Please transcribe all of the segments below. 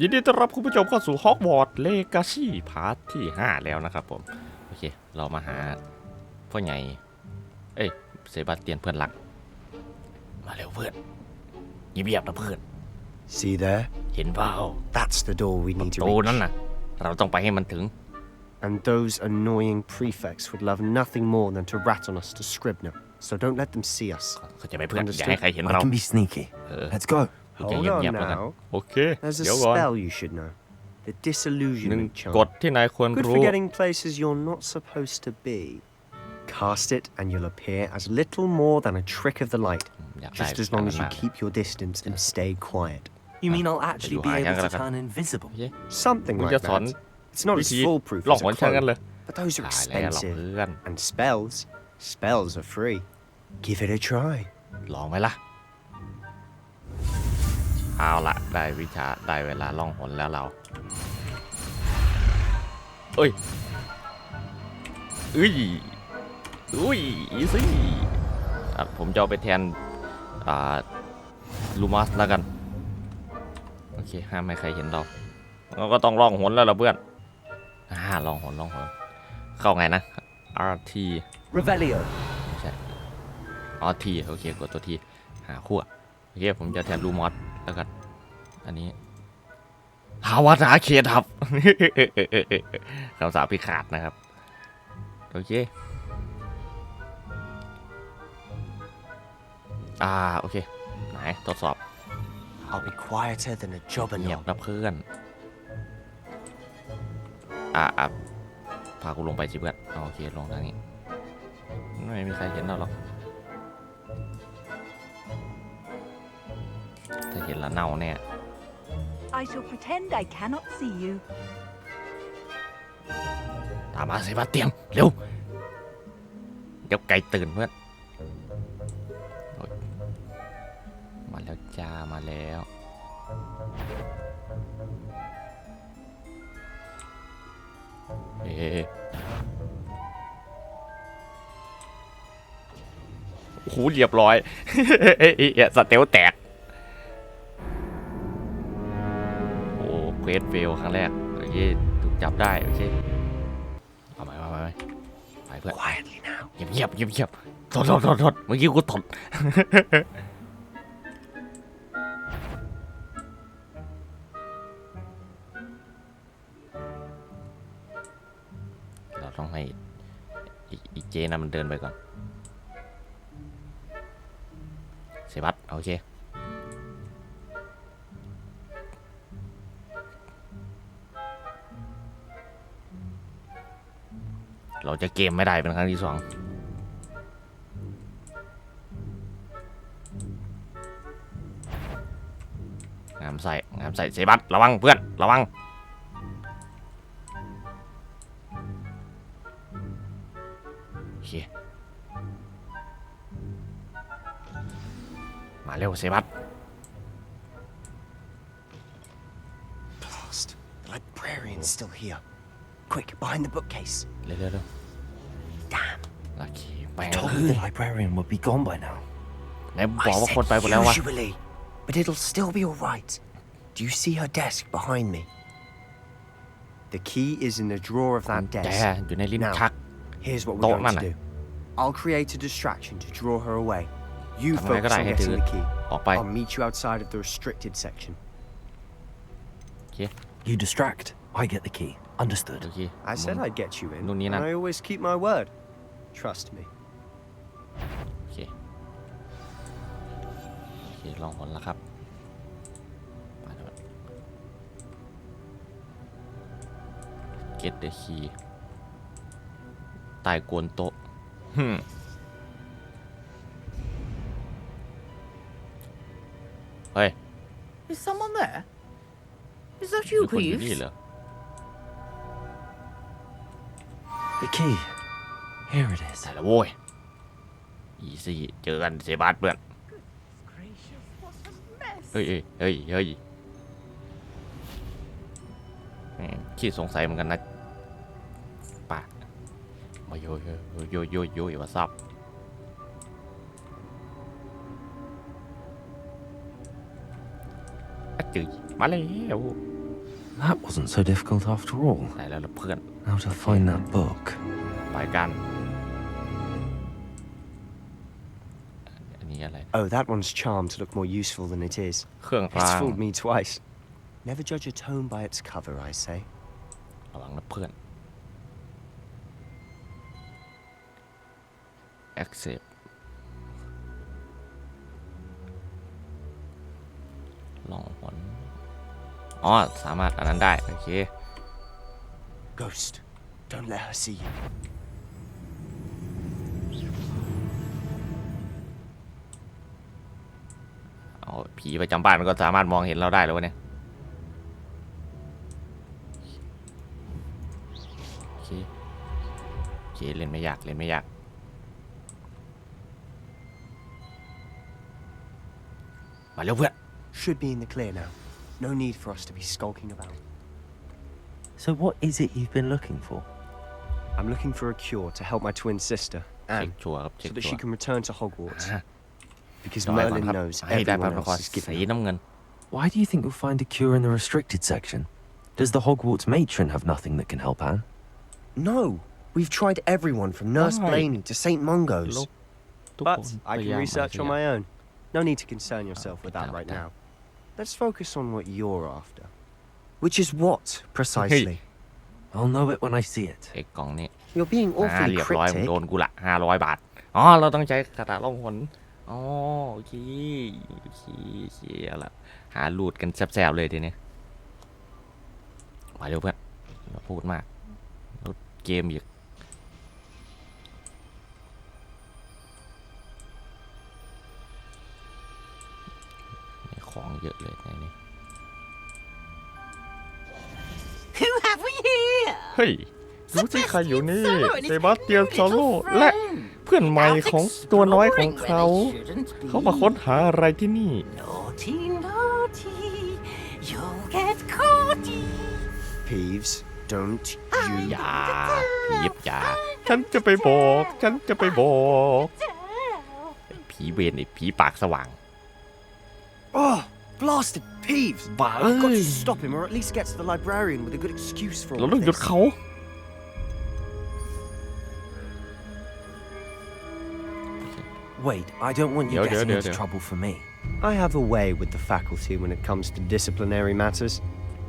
ยินดีต้อนรับคุณผู้ชมเข้าสู่ฮอกวอตส์เลกาซี่พาร์ทที่ 5 แล้วนะครับผม โอเค เรามาหาพ่อใหญ่เอ้ยเซบาสเตียนเพื่อนรัก มาเร็วเพื่อนเยียบๆนะเพื่อน See there? เห็นเปล่า That's the door we need โต to นั่น reach. น่ะ เราต้องไปให้มันถึง And those annoying prefects would love nothing more than to rat on us to Scribner. So don't let them see us. เขาใจะไปเพื่อน Understood. อย่าให้ใครเห็น I เรา can be sneaky. Uh. Let's go. ใจ Hold เงีย on บๆแล้วกัน now. โอเค There's a เดี๋ยวก่อน spell you should know. The หนึ่ง disillusionment ก charm. ฎที่นายควร Good รู้ for getting places you're not supposed to be. Cast it and you'll appear as little more than a trick of the light. อยากได้ Just as long as you มาก keep your distance and stay quiet. You mean I'll actually be Aduh, able hayang to ka- turn invisible? Something มึง like จะสอน that. It's not วิ as ธี foolproof หลอก as ห a นช่างกันเล cloak, ย but those are ตายแล้ว expensive. เพื่อน And spells? Spells are free. Give it a try. ลองไหมล่ะ เอาละได้วิชาได้เวลาล่องหนแล้วเรา เอ้ยอุ้ยอุ้ยอีซี่อะผมจะเอาไปแทนอ่าลูมัสแล้วกัน โอเค ห้ามไม่ใครเห็นเรา เราก็ต้องล่องหนแล้วล่ะเพื่อนอ่าล่องหนล่องหน เข้าไงนะ RT Revelio. ไม่ใช่อ๋อทีโอเค กดตัวที หาขั้วโอเค ผมจะแทนรูมอส แล้วกันอันนี้หาวัดหาเขตครับคำสาปพิขาดนะครับ โอเค อ่า โอเค ไหนทดสอบ I'll be quieter than a เงียบ jobberknob. นะเพื่อน อ่าอะพากูลงไปสิเพื่อนเอาโอเค ลงทางนี้ ไม่มีใครเห็นเราหรอก เห็นแล้วเน่าแน่ I shall pretend I cannot see you. ตามมาสิบาเตียมเร็ว เดี๋ยวไก่ตื่นเพื่อนโอ๊ยมาแล้วจ้ามาแล้ว เอ๊ะโอ้โหเรียบร้อย เอ๊ะเอ๊ะเอ๊ะสเตลแตก สเฟลครั้งแรกโอเคถูกจับได้โอเคเอาไปเอาไปเอาไปไปเพื่อน Quietly now. เงียบเงียบเงียบเงียบโทษโทษโทษโทษเมื่อกี้กูตดเราต้องให้อีอีเจนะมันเดินไปก่อนเซบัสโอเค เราจะเกมไม่ได้เป็นครั้งที่สองงามใส่งามใส่เซบัสระวังเพื่อน ระวังโอเคมาเร็วเซบัส Lost. The librarian's still here. Quick, behind the bookcase. เร็วเร็วเร็ว Damn. ลักกี้แปลง Told me the librarian would be gone by now. ไหนบอกว่าคนไปหมดแล้ววะ usually, but it'll still be all right. Do you see her desk behind me? The key is in the drawer of that แจ desk. อยู่ในลิ้น Now, ชัก here's what Don't we're going man. to do. I'll create a distraction to draw her away. You Come on, I focus gotta on hit getting it. the key. ออกไป I'll meet you outside of the restricted section. You distract. I get the key. โอ Understood. เค I said มึง I'd get you in, No, and Nina. I always keep my word. Trust me. โอเค โอเค ลองหนแล้วครับมาแล้ว get the key ใต้โกนโต๊ะฮึมเฮ้ย Is someone there? Is that มี you, คนอยู่นี่ Greaves? เหรอ The key. Here it is. ใส่แล้วโว้ยอีซี่เจอกันเซบาสเพื่อน Gracious, what a mess. เฮ้ยเฮ้ยเฮ้ยเฮ้ยแหม่ขี้สงสัยเหมือนกันนะป่ามาโยโยโยโยโยโยว่าซับอะจืยมาแล้ว That wasn't so difficult after all. ได้แล้วล่ะเพื่อน How to find that book. ไปกัน อันนี้อะไร Oh, that one's charmed to look more useful than it is. เครื่องราง It's fooled me twice. Never judge a tome by its cover, I say. ระวังนะเพื่อน accept อ๋อ สามารถอันนั้นได้ โอเค Ghost, don't let her see you. เอาผีประจำบ้านมันก็สามารถมองเห็นเราได้แล้ววะเนี่ยโอเคโอเคเล่นไม่ยาก เล่นไม่ยาก มาเร็วเพื่อน Should be in the clear now. No need for us to be skulking about. So, what is it you've been looking for? I'm looking for a cure to help my twin sister, เช็ค Anne, ชัวร์ครับเช็ so ค that ชั she วร์ can return to Hogwarts. อะ Because รอให้ก่อน Merlin ครับ knows ให้ได้พระ everyone นคร else is สี giving up. น้ำเงิน Why do you think you'll find a cure in the restricted section? Does the Hogwarts matron have nothing that can help Anne? No, we've tried everyone from Nurse Why? Blaney to St. Mungo's. ทุก But คน I พยา can ยาม research พ on ยายาม my own. No need to concern yourself with that damn, right damn. now. Let's focus on what you're after. Which is what, precisely? I'll know it when I see it. เอกกล่องนี้ You're being อ่า awfully เรียบร้อยมึง cryptic. โดนกูละห้าร้อยบาท อ๋อ เราต้องใช้คาถาล่องหนอ๋อโอเคโอเคโอเคเอาละหาลูดกันแซบๆเลยทีนี้มาเร็วเพื่อนอย่าพูดมากลดเกมอีก ของเยอะเลยในนี้ Who have we here? เฮ้ยดูสิใครอยู่นี่ Solo and เซ his บาสเตียน new ซาโล little และ friend. เพื่อนใหม่ Out ของตัวน้อยของ exploring เขา where they shouldn't be. เขามาค้นหาอะไรที่นี่ Naughty, naughty, you'll get caughty. Peeves, don't you อย่าผีบอย่าฉันจะไปบอก ฉันจะไปบอกผีเวรไอ้ผีปากสว่าง Oh, blasted Peeves! Bah, I've got to ơi. stop him, or at least get to the librarian with a good excuse for เรา all ต้อง of หยุด this. เขา Wait, I don't want you Yo, yo, getting yo, into yo. trouble for me. I have a way with the faculty when it comes to disciplinary matters.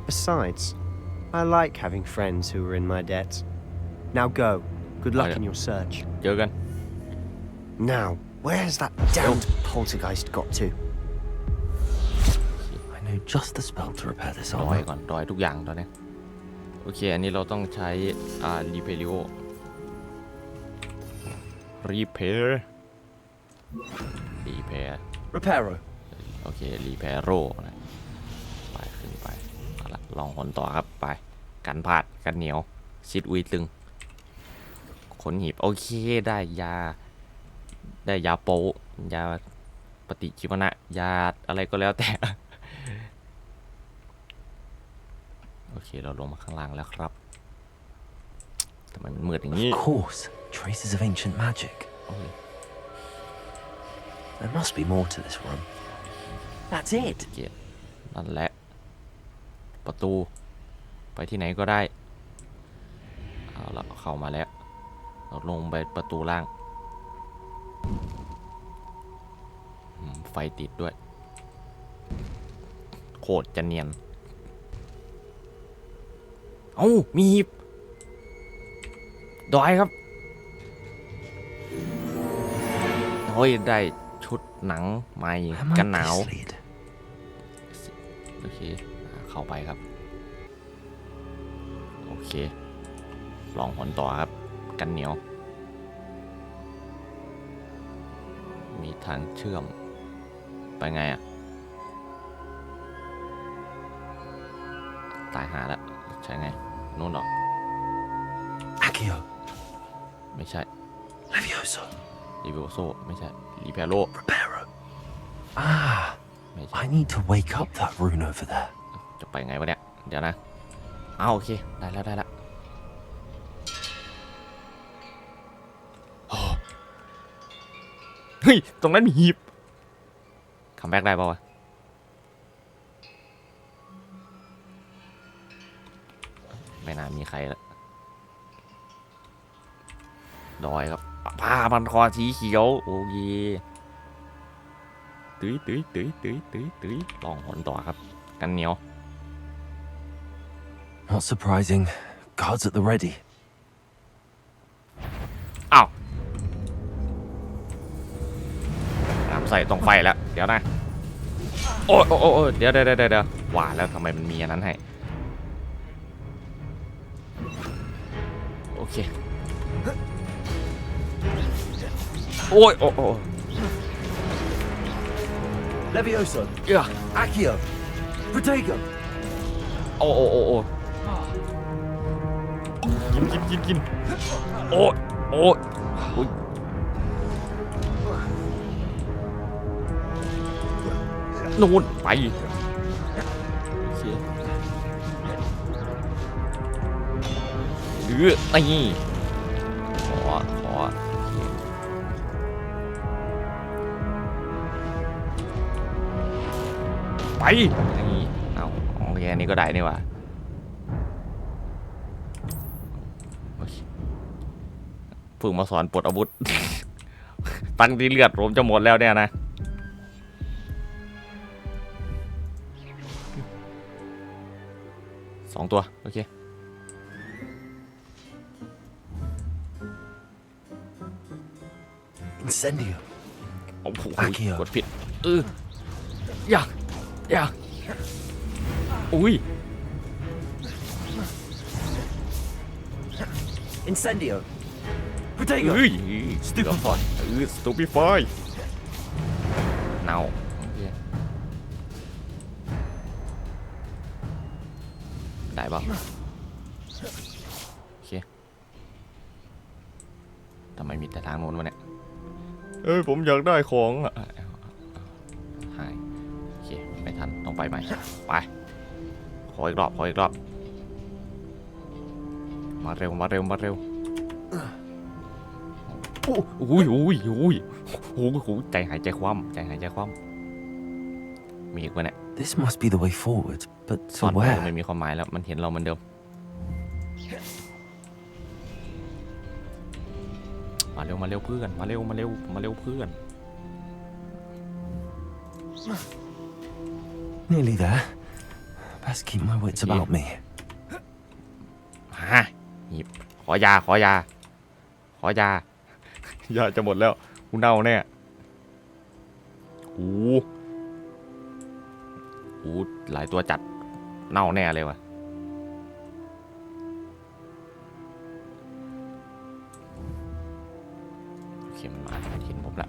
Besides, I like having friends who are in my debt. Now go. Good luck yeah. in your search. เจอกัน Now, where's that damned poltergeist got to? I know just the spell to repair this รอย armor. ก่อนรอยทุกอย่างตอนนี้โอเค อันนี้เราต้องใช้ อ่ารีเพลิโอรีเพร์รีเพร์ Reparo. โอเค รีแพโรนะ ไป ขึ้นไปเอาละลองหนต่อครับ ไป กันพาด กันเหนียว ซิดอุยตึง ขนหีบ โอเค ได้ยา ได้ยาโปะยาปฏิชีวนะ ยาอะไรก็แล้วแต่ โอเค เราลงมาข้างล่างแล้วครับแต่มันมืดอย่างนี้ Of course, traces of ancient magic. โอ้ย There must be more to this room. That's it. เกียรตินั่นแหละ ประตู ไปที่ไหนก็ได้ เอาละเข้ามาแล้ว เราลงไปประตูล่างอืมไฟติดด้วย โคตรจะเนียน เอ้ามีหีบดอยครับโอ้ยได้ชุดหนังใหม่กันหนาว โอเค เข้าไปครับ โอเค ลองหนต่อครับ กันเหนียว มีทางเชื่อม ไปไงอะตายหาแล้ว ใช่ไง นู่นเหรอ Accio, ไม่ใช่ Levioso, รีวิโอโซไม่ใช่รีแพโร Reparo. Ah, ไม่ใช่ I need to wake up that rune over there. จะไปไงวะเนี่ย เดี๋ยวนะเอาโอเค ได้แล้วได้แล้วโอ้เฮ้ย ตรงนั้นมีหีบคัมแบ็กได้ป่าวะ ไม่น่ามีใครละดอยครับผ้าพันคอสีเขียว โอเคตุ้ยตุ้ยตุ้ยตุ้ยตุ้ยตุ้ยลองหนต่อครับ กันเหนียว Not surprising. Guards at the ready. อ้าวน้ำใส่ตรงไฟแล้ว เดี๋ยวนะโอ้ยโอ้ยโอ้ยโอ้ยเดี๋ยวเดี๋ยวเดี๋ยวเดี๋ยวว่าแล้วทำไมมันมีอันนั้นให้ โอ้ยโอ้ยโอ้ย Levioso. เอ้อ Accio. Protego. โอ้โอ้โอ้โอ้กินกินกินกินโอ้ยโอ้ยโอ้ย นู่นไปโอเคเออนี่ข ไปนี่เอาโอเคอันนี้ก็ได้นี่หว่าโอเคเพิ่งมาสอนปลดอาวุธ ตั้งที่เลือดผมจะหมดแล้วเนี่ยนะสองตัว โอเค Incendio. โอ้โหอาเกียวกดผิดเอออย่า อย่าอุ้ย Incendio. เอ้ Protego. ย Stupefy. เออ stupefy เนาโอเคได้ป่ะโอเคทำไมมีแต่ทางโน้นวะเนี่ย เอ้ยผมอยากได้ของอะ ไม่ทันต้องไปใหม่ไป ขออีกรอบ ขออีกรอบ มาเร็ว มาเร็ว มาเร็วอุ้ยอุ้ยอุ้ยโอ้โหใจหายใจคว่ำใจหายใจคว่ำมีอีกวะเนี่ย This must be the way forward, but ซ่อ to นไป where? ไม่มีความหมายแล้ว มันเห็นเราเหมือนเดิม มาเร็ว มาเร็วเพื่อน มาเร็ว มาเร็ว มาเร็วเพื่อน Nearly there. Best keep my wits Yeah. about me. ฮะหยิบขอยาขอยา ขอยา ยาจะหมดแล้วกูเน่าแน่โอ้โหโอ้โหหลายตัวจัดเน่าแน่เลยว่ะโอเคมันมามันเห็นผมละ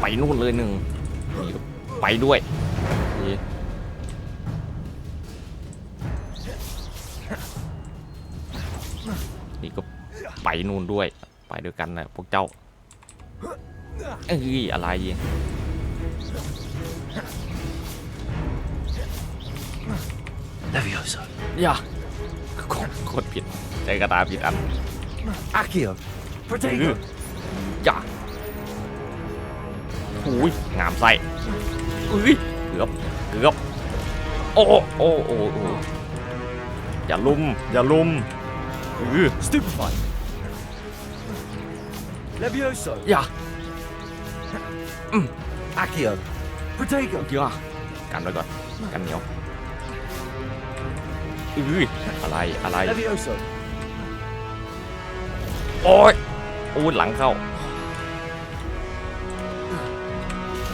ไปนู่นเลยหนึ่ง นี่ก็ไปด้วยโอเคนี่ก็ไปนู่นด้วย ไปด้วยกันนะพวกเจ้าเอ้ยอะไร Levioso. อย่าโคตรโคตรผิดใจกระตาผิดอัน Accio. อื Protego. มอย่า อุ้ยงามไส้อุ้ยเกือบเกือบโอ้โอ้โอ้โอ้โอ้อย่าลุมอย่าลุมอือ Stupefy. Levioso. อย่า Accio. Protego. อย่ากันไว้ก่อนกันเหนียวอืออะไรอะไร Levioso. โอ้ยโอ้ยหลังเข้า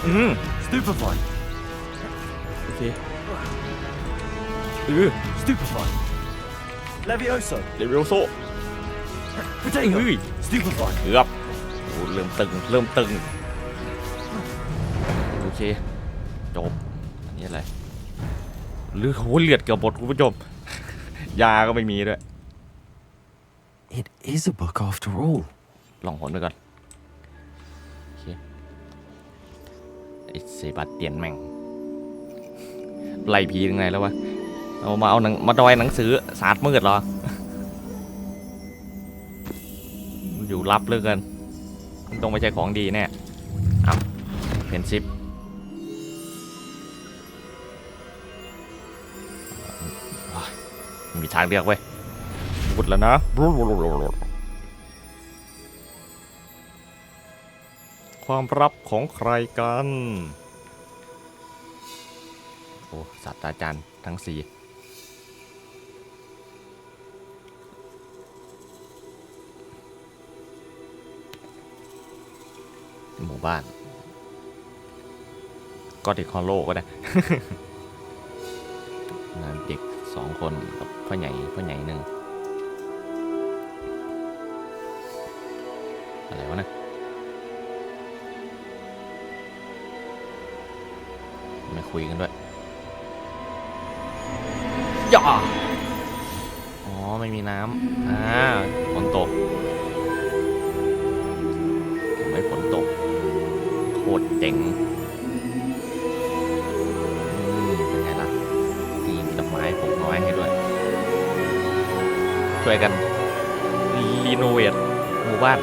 อืม Stupefy. โอเคอือ Stupefy. Levioso. เดวิลโซ Protego. อือ Stupefy. เกือบโอ้เริ่มตึง เริ่มตึง โอเค จบ อันนี้อะไรเลือดโหเลือดเกือบหมดคุณผู้ชม ยาก็ไม่มีด้วย It is a book after all. ลองหนไปก่อน ไอ้เซบาสเตียนแม่งไล่ผียังไงแล้ววะเอามาเอาหนังมาดอยหนังสือศาสตร์มืดเหรอ อยู่ลับเหลือเกินมันต้องไม่ใช่ของดีแน่เอาเพนซิปมีทางเลือกเว้ยบุดแล้วนะ ความลับของใครกัน โอ้ศาสตราจารย์ทั้งสี่หมู่บ้าน ก็เด็กฮอโลก็ได้นเด็กสองคนกับพ่อใหญ่พ่อใหญ่หนึ่งอะไรวะนะ คุยกันด้วยย่าอ๋อ ไม่มีน้ำอ่าฝนตกทำไมฝนตก โคตรเจ๋งอืมเป็นไงล่ะนี่มีดอกไม้ปลูกน้อยให้ด้วย ช่วยกันรีโนเวทหมู่บ้าน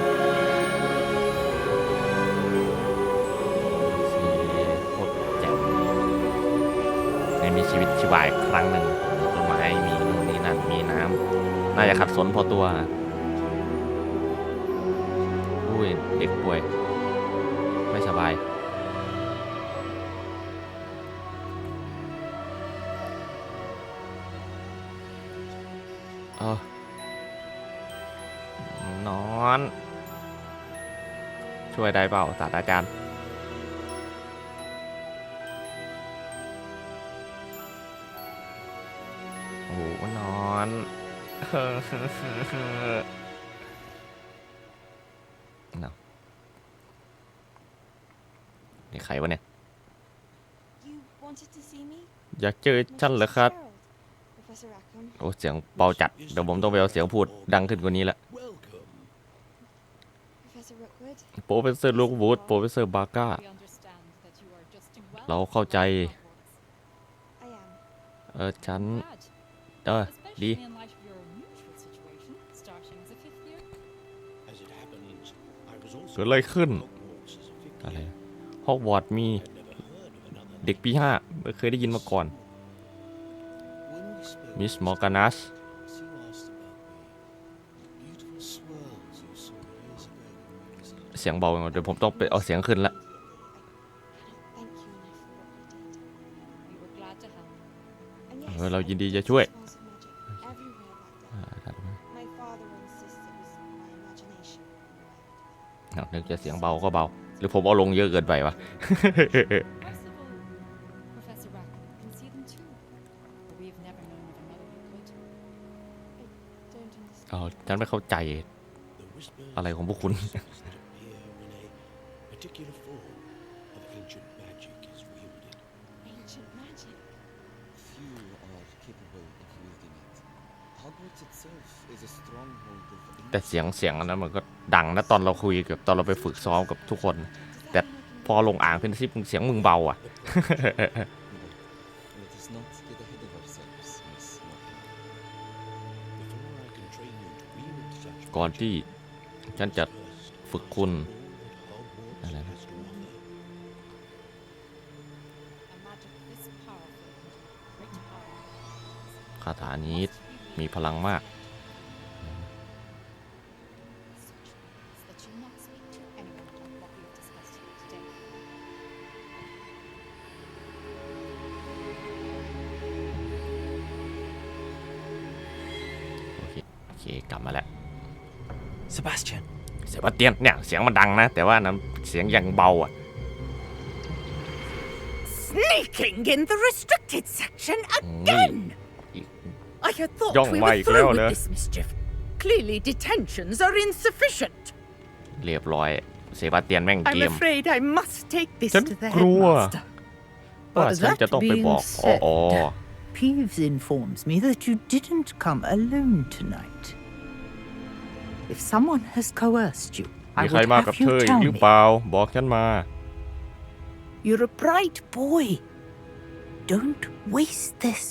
มีชีวิตชีวาอีกครั้งหนึ่งต้นไม้มีนู่นนี่นั่นมีน้ำน่าจะขัดสนพอตัวอุ้ยเด็กป่วย ไม่สบายเออนอน ช่วยได้เปล่าศาสตราจารย์ นอนเนาะนี่ใครวะเนี่ย อยากเจอฉันเหรอครับ โอ้เสียงเบาจัด เดี๋ยวผมต้องไปเอาเสียงพูดดังขึ้นกว่านี้ละโปรเฟสเซอร์ลูกวูดโปรเฟสเซอร์บาก้า เราเข้าใจ เออฉัน เออ ดี เกิดอะไรขึ้น อะไรฮอกวอตส์มีเด็กปีห้าไม่เคยได้ยินมาก่อน มิสมอร์กานัสเสียงเบาเดี๋ยวผมต้องไปเอาเสียงขึ้นละ Thank you enough for what you did. And เอ yes, อเรา I ยินดี know จะ there ช่วย เอานึกจะเสียงเบาก็เบา หรือผมเอาลงเยอะเกินไปวะ Professor Rackham can see them too. But we've never known of another who could. Don't understand. เอาฉันไม่เข้าใจอะไรของพวกคุณ particular form of ancient magic is wielded. Ancient magic. Few are capable of wielding it. Hogwarts itself is a stronghold of แต่เสียงเสียงอันนั้นมันก็ดังนะตอนเราคุยกับตอนเราไปฝึกซ้อมกับทุกคน Does That- that mean I can พอลงอ่างเป็นซิปเสียงมึงเบาอะ Let us not get ahead of ourselves, Miss Morgan. Before I can train you to wield such ก่อนที่ฉันจะ first ฝึกคุณ all Hogwarts Hello. has to offer. A magic this powerful and great power. คาถานี้ มีพลังมาก Such words that you not speak to anyone about what we have discussed here today. โอเคโอเค กลับมาแล้ว Sebastian, เสียบาสเตียนเนี่ยเสียงมันดังนะ แต่ว่านั้นเสียงยังเบาอะ Sneaking in the restricted section นี่ again! อีก I had thought Young we Mike were through Leona. with this mischief. Clearly detentions are insufficient. เรียบร้อย เซบาสเตียนแม่งเก I'm ม afraid I must take this ฉัน to the กลัว headmaster. ว่า But ฉัน that จะต้องไป being บอกอ๋อ said, อ๋อ Peeves informs me that you didn't come alone tonight. If someone has coerced you, มี I ใคร would มากับ have เธ you ออีก tell หรือ me. เปล่า บอกฉันมา You're a bright boy. Don't waste this.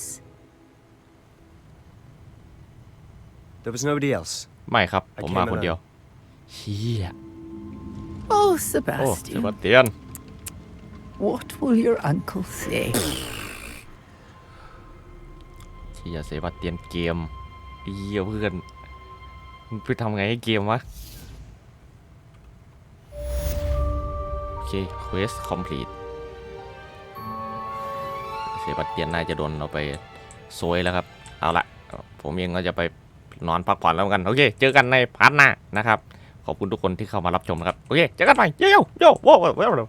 There was nobody else. ไม่ครับ I ผม came มาคน alone. เดียวเชี่ย Oh, โอ้เซ Sebastian, บาสเตียน what will your uncle say? เซที่จะเซบาสเตียนเกมเยี่ยเพื่อนมึงไปทำไงให้เกมวะ โอเค quest complete เซบาสเตียนน่าจะโดนเราไปซวยแล้วครับ เอาละ ผมเองก็จะไป นอนพักผ่อนแล้วกัน โอเค เจอกันในพาร์ทหน้านะครับ ขอบคุณทุกคนที่เข้ามารับชมนะครับ โอเค เจอกันใหม่โยโย่โย่โว้โว้